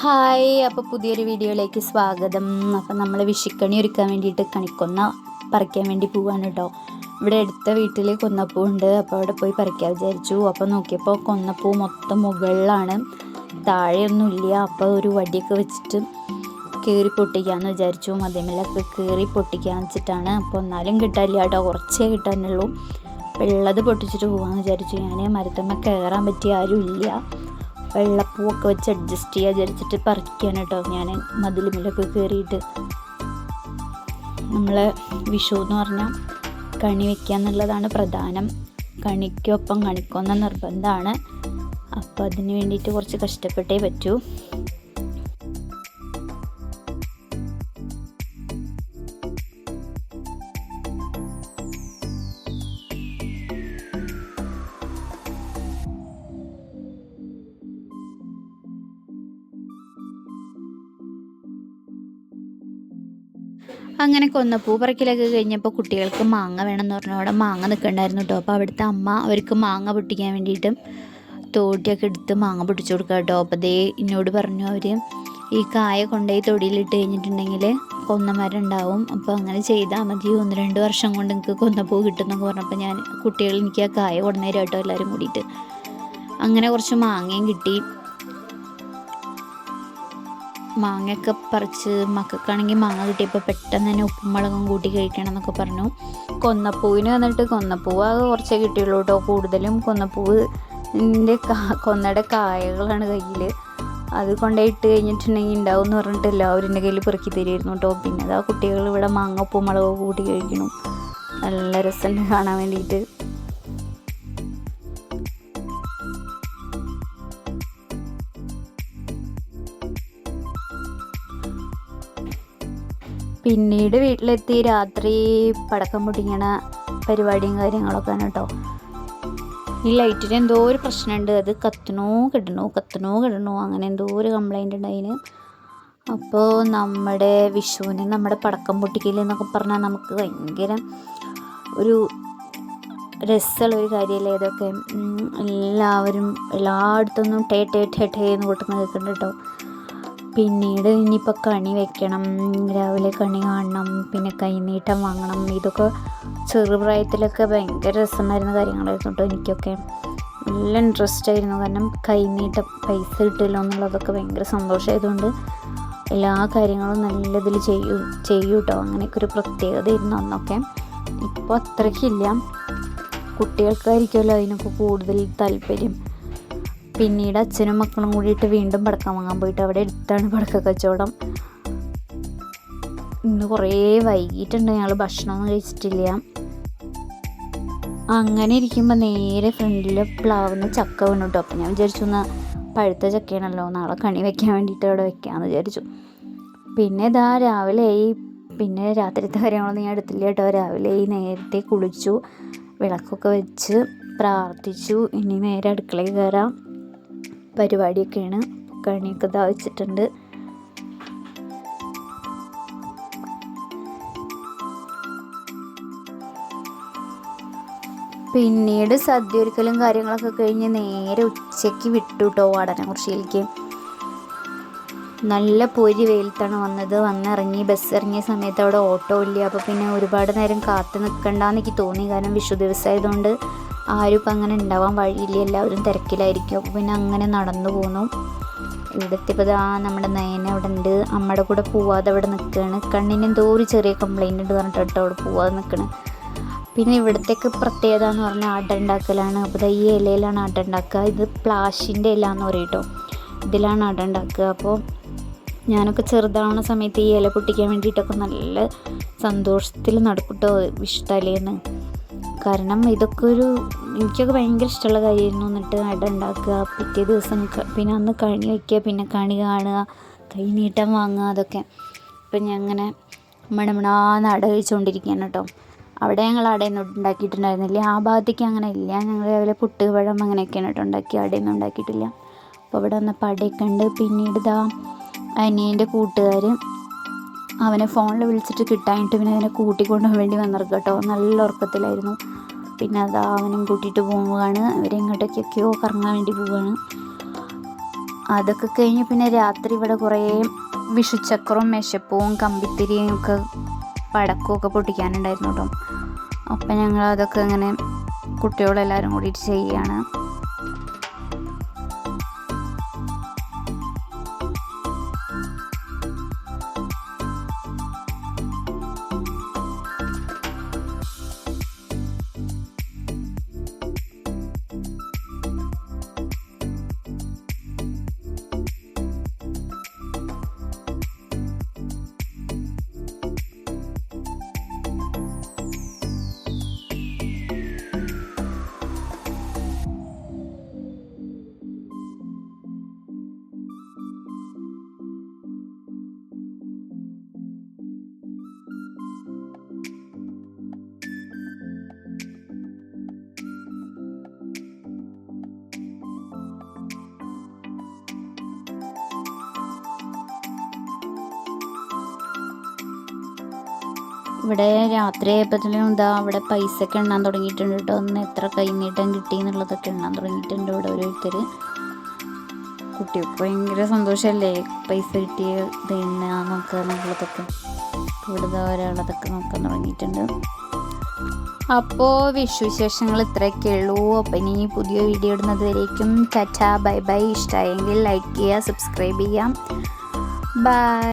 Hi അപ്പോൾ പുതിയൊരു വീഡിയോയിലേക്ക് സ്വാഗതം. അപ്പം നമ്മൾ വിഷിക്കണി ഒരുക്കാൻ വേണ്ടിയിട്ട് കണിക്കൊന്ന പറിക്കാൻ വേണ്ടി പോവാണ് കേട്ടോ ഇവിടെ അടുത്ത വീട്ടിൽ കൊന്നപ്പൂ ഉണ്ട് അപ്പോൾ അവിടെ പോയി പറിക്കാൻ വിചാരിച്ചു. അപ്പോൾ നോക്കിയപ്പോൾ കൊന്നപ്പൂ മൊത്തം മുകളിലാണ്. താഴെയൊന്നുമില്ല. അപ്പോൾ ഒരു വടിയൊക്കെ വെച്ചിട്ട് കീറി പൊട്ടിക്കാമെന്ന് വിചാരിച്ചു. മതിമലൊക്കെ കീറി പൊട്ടിക്കാന്ന് വെച്ചിട്ടാണ്. അപ്പോൾ ഒന്നാലും കിട്ടാനില്ല കേട്ടോ കുറച്ചേ കിട്ടാനുള്ളൂ. അപ്പോൾ ഉള്ളത് പൊട്ടിച്ചിട്ട് പോകാമെന്ന് വിചാരിച്ചു. ഞാൻ മരത്തമ്മ കയറാൻ പറ്റിയ ആരും ഇല്ല വെള്ളപ്പൂവൊക്കെ വെച്ച് അഡ്ജസ്റ്റ് ചെയ്യാൻ വിചാരിച്ചിട്ട് പറിക്കുകയാണ് കേട്ടോ ഞാൻ മതിലുമിലൊക്കെ കയറിയിട്ട് നമ്മൾ വിഷു എന്ന് പറഞ്ഞാൽ കണി വെക്കുക എന്നുള്ളതാണ് പ്രധാനം. കണിക്കൊപ്പം കണിക്കൊന്ന നിർബന്ധമാണ് അപ്പോൾ അതിന് വേണ്ടിയിട്ട് കുറച്ച് കഷ്ടപ്പെട്ടേ പറ്റൂ. അങ്ങനെ കൊന്നപ്പൂ പറക്കിലൊക്കെ കഴിഞ്ഞപ്പോൾ കുട്ടികൾക്ക് മാങ്ങ വേണമെന്ന് പറഞ്ഞു അവിടെ മാങ്ങ നിൽക്കണ്ടായിരുന്നു കേട്ടോ അപ്പോൾ അവിടുത്തെ അമ്മ അവർക്ക് മാങ്ങ പൊട്ടിക്കാൻ വേണ്ടിയിട്ട് തോട്ടിയൊക്കെ എടുത്ത് മാങ്ങ പൊട്ടിച്ചു കൊടുക്കുക കേട്ടോ അപ്പോൾ ദേ എന്നോട് പറഞ്ഞു അവർ ഈ കായ കൊണ്ടുപോയി തൊടിയിലിട്ട് കഴിഞ്ഞിട്ടുണ്ടെങ്കിൽ കൊന്നമരം ഉണ്ടാവും. അപ്പോൾ അങ്ങനെ ചെയ്താൽ മതി. ഒന്ന് രണ്ട് വർഷം കൊണ്ട് എനിക്ക് കൊന്നപ്പൂ കിട്ടുമെന്നൊക്കെ പറഞ്ഞപ്പോൾ ഞാൻ കുട്ടികൾ എനിക്ക് ആ കായ കൊണ്ടുവന്നേരം കേട്ടോ എല്ലാവരും കൂടിയിട്ട്. അങ്ങനെ കുറച്ച് മാങ്ങയും കിട്ടി. മാങ്ങയൊക്കെ പറിച്ച് മക്കൾക്കാണെങ്കിൽ മാങ്ങ കിട്ടിയപ്പോൾ പെട്ടെന്ന് തന്നെ ഉപ്പുമുളകും കൂട്ടി കഴിക്കണം എന്നൊക്കെ പറഞ്ഞു. കൊന്നപ്പൂവിന് വന്നിട്ട് കൊന്നപ്പൂവ് കുറച്ചേ കിട്ടിയുള്ളൂ കേട്ടോ. കൂടുതലും കൊന്നപ്പൂവ് കാ കൊന്നയുടെ കായകളാണ് കയ്യിൽ. അത് ഇട്ട് കഴിഞ്ഞിട്ടുണ്ടെങ്കിൽ ഉണ്ടാവും എന്ന് പറഞ്ഞിട്ട് എല്ലാവരും എന്റെ കയ്യിൽ പെറുക്കി തരുമായിരുന്നു കേട്ടോ. പിന്നെ അതാ കുട്ടികൾ ഇവിടെ മാങ്ങ ഉപ്പും മുളകും കൂട്ടി കഴിക്കണം നല്ല രസമുണ്ട് കാണാൻ വേണ്ടിയിട്ട്. പിന്നീട് വീട്ടിലെത്തി രാത്രി പടക്കം പൊട്ടിക്കണ പരിപാടിയും കാര്യങ്ങളൊക്കെയാണ് കേട്ടോ ഈ ലൈറ്റിന് എന്തോ ഒരു പ്രശ്നമുണ്ട് അത് കത്തണോ കിടണോ കത്തണോ കിടണോ അങ്ങനെ എന്തോ ഒരു കംപ്ലൈന്റ് ഉണ്ട് അതിന് അപ്പോൾ നമ്മുടെ വിഷുവിന് നമ്മുടെ പടക്കം പൊട്ടിക്കൽ എന്നൊക്കെ പറഞ്ഞാൽ നമുക്ക് ഭയങ്കര ഒരു രസമുള്ള ഒരു കാര്യമല്ലേ ഇതൊക്കെ എല്ലാവരും എല്ലായിടത്തുനിന്നും ടേ ടേ ടേ ടേ എന്ന് കൊട്ടുന്ന കേൾക്കുന്നുണ്ട് കേട്ടോ പിന്നീട് ഇനിയിപ്പോൾ കണി വെക്കണം രാവിലെ കണി കാണണം പിന്നെ കൈനീട്ടം വാങ്ങണം. ഇതൊക്കെ ചെറുപ്രായത്തിലൊക്കെ ഭയങ്കര രസമായിരുന്ന കാര്യങ്ങളായിരുന്നു കേട്ടോ എനിക്കൊക്കെ. നല്ല ഇൻട്രസ്റ്റ് ആയിരുന്നു. കാരണം കൈനീട്ടം പൈസ കിട്ടില്ല എന്നുള്ളതൊക്കെ ഭയങ്കര സന്തോഷമായതുകൊണ്ട് എല്ലാ കാര്യങ്ങളും നല്ല ഇതിൽ ചെയ്യൂ ചെയ്യൂ കേട്ടോ അങ്ങനെയൊക്കെ ഒരു പ്രത്യേകതയായിരുന്നു അന്നൊക്കെ. ഇപ്പോൾ അത്രയ്ക്കില്ല. കുട്ടികൾക്കായിരിക്കുമല്ലോ അതിനൊക്കെ കൂടുതൽ താല്പര്യം. പിന്നീട് അച്ഛനും മക്കളും കൂടിയിട്ട് വീണ്ടും പടക്കം വാങ്ങാൻ പോയിട്ട് അവിടെ എടുത്താണ് പടക്ക കച്ചവടം. ഇന്ന് കുറേ വൈകിട്ടുണ്ട് ഞങ്ങൾ ഭക്ഷണമൊന്നും കഴിച്ചിട്ടില്ല. അങ്ങനെ ഇരിക്കുമ്പോൾ നേരെ ഫ്രണ്ടിൽ പ്ലാവുന്ന ചക്ക വീണു കേട്ടോ അപ്പം ഞാൻ വിചാരിച്ചു ഒന്ന് പഴുത്ത ചക്കയാണല്ലോ നാളെ കണി വെക്കാൻ വേണ്ടിയിട്ട് അവിടെ വെക്കാമെന്ന് വിചാരിച്ചു. പിന്നെ ഇതാ രാവിലെ ആയി പിന്നെ രാത്രിത്തെ കാര്യങ്ങളൊന്നും ഞാൻ എടുത്തില്ല കേട്ടോ. രാവിലെ ഈ നേരത്തെ കുളിച്ചു വിളക്കൊക്കെ വെച്ച് പ്രാർത്ഥിച്ചു. ഇനി നേരെ അടുക്കളയിൽ കയറാം പരിപാടിയൊക്കെയാണ് കണിയൊക്കെ ദാവിച്ചിട്ടുണ്ട് വെച്ചിട്ടുണ്ട്. പിന്നീട് സദ്യ ഒരുക്കലും കാര്യങ്ങളൊക്കെ കഴിഞ്ഞ് നേരെ ഉച്ചയ്ക്ക് വിട്ടു കേട്ടോ വാടനകുറിശ്ശിയിലേക്ക് നല്ല പൊരി വെയിലത്താണ് വന്നത്. വന്നിറങ്ങി ബസ് ഇറങ്ങിയ സമയത്ത് അവിടെ ഓട്ടോ ഇല്ല. അപ്പോൾ പിന്നെ ഒരുപാട് നേരം കാത്തു നിൽക്കണ്ടെന്ന് എനിക്ക് തോന്നി. കാരണം വിഷു ദിവസമായതുകൊണ്ട് ആരും ഇപ്പം അങ്ങനെ ഉണ്ടാവാൻ വഴിയില്ല. എല്ലാവരും തിരക്കിലായിരിക്കും. അപ്പോൾ പിന്നെ അങ്ങനെ നടന്നു പോന്നു. ഇവിടെ എത്തിയപ്പോൾ ആ നമ്മുടെ നയന അവിടെ ഉണ്ട്. അമ്മയുടെ കൂടെ പോവാതെ അവിടെ നിൽക്കുകയാണ് കണ്ണിന് എന്തോ ഒരു ചെറിയ കംപ്ലൈന്റ് ഉണ്ട് പറഞ്ഞിട്ട് കേട്ടോ അവിടെ പോവാതെ നിൽക്കണ് പിന്നെ ഇവിടത്തേക്ക് പ്രത്യേകത എന്ന് പറഞ്ഞാൽ അട ഉണ്ടാക്കലാണ് അപ്പോൾ ഈ ഇലയിലാണ് അട ഉണ്ടാക്കുക. ഇത് പ്ലാഷിന്റെ ഇല എന്ന് പറയും കേട്ടോ. ഇതിലാണ് അട ഉണ്ടാക്കുക. അപ്പോൾ ഞാനൊക്കെ ചെറുതാവുന്ന സമയത്ത് ഈ ഇല പൊട്ടിക്കാൻ വേണ്ടിയിട്ടൊക്കെ നല്ല സന്തോഷത്തിൽ നടക്കൂട്ടോ വിഷു തലേന്ന് കാരണം ഇതൊക്കെ ഒരു എനിക്കൊക്കെ ഭയങ്കര ഇഷ്ടമുള്ള കാര്യമായിരുന്നു. എന്നിട്ട് അട ഉണ്ടാക്കുക പിറ്റേ ദിവസം പിന്നെ അന്ന് കണി വയ്ക്കുക പിന്നെ കണി കാണുക കൈ നീട്ടം വാങ്ങുക അതൊക്കെ. ഇപ്പം ഞാൻ അങ്ങനെ മണമണാന്ന് അട കഴിച്ചുകൊണ്ടിരിക്കുകയാണ് കേട്ടോ. അവിടെ ഞങ്ങൾ അടയൊന്നും ഉണ്ടാക്കിയിട്ടുണ്ടായിരുന്നില്ല. ആ ഭാഗത്തേക്ക് അങ്ങനെ ഇല്ല. ഞങ്ങൾ രാവിലെ പുട്ട് പഴം അങ്ങനെയൊക്കെയാണ് കേട്ടോ ഉണ്ടാക്കി അടയൊന്നും ഉണ്ടാക്കിയിട്ടില്ല. അപ്പോൾ ഇവിടെ വന്നപ്പോൾ അടയൊക്കെ ഉണ്ട് പിന്നീട് ഇതാ അനിയന്റെ കൂട്ടുകാർ അവനെ ഫോണിൽ വിളിച്ചിട്ട് കിട്ടാനായിട്ട് പിന്നെ അതിനെ കൂട്ടിക്കൊണ്ടുപോകാൻ വേണ്ടി വന്നിറക്കും കേട്ടോ. നല്ല ഉറക്കത്തിലായിരുന്നു. പിന്നെ അതാ അവനും കൂട്ടിയിട്ട് പോവുകയാണ്. അവരെ ഇങ്ങോട്ടേക്കൊക്കെയോ കറങ്ങാൻ വേണ്ടി പോവുകയാണ്. അതൊക്കെ കഴിഞ്ഞ് പിന്നെ രാത്രി ഇവിടെ കുറേ വിഷുച്ചക്രവും മെശപ്പവും കമ്പിത്തിരിയും ഒക്കെ പടക്കമൊക്കെ പൊട്ടിക്കാനുണ്ടായിരുന്നു കേട്ടോ. അപ്പം ഞങ്ങൾ അതൊക്കെ ഇങ്ങനെ കുട്ടികളെല്ലാവരും കൂടിയിട്ട് ചെയ്യുകയാണ്. ഇവിടെ രാത്രി ആയപ്പോഴത്തേനും ഇതാ ഇവിടെ പൈസ ഒക്കെ എണ്ണാൻ തുടങ്ങിയിട്ടുണ്ട് കേട്ടോ. ഒന്ന് എത്ര കൈനീട്ടം കിട്ടി എന്നുള്ളതൊക്കെ എണ്ണാൻ തുടങ്ങിയിട്ടുണ്ട് ഇവിടെ ഓരോരുത്തർ കുട്ടികൾക്ക് ഭയങ്കര സന്തോഷമല്ലേ പൈസ കിട്ടിയ പിന്നെ നോക്കുക എന്നുള്ളതൊക്കെ. ഇവിടെ ഒരാളതൊക്കെ നോക്കാൻ തുടങ്ങിയിട്ടുണ്ട്. അപ്പോൾ വിശേഷങ്ങൾ ഇത്രയൊക്കെ ഉള്ളൂ. അപ്പോൾ ഇനി പുതിയ വീഡിയോ ഇടുന്നത് വരേക്കും. Tata bye bye. ഇഷ്ടമായെങ്കിൽ ലൈക്ക് ചെയ്യുക സബ്സ്ക്രൈബ് ചെയ്യാം ബൈ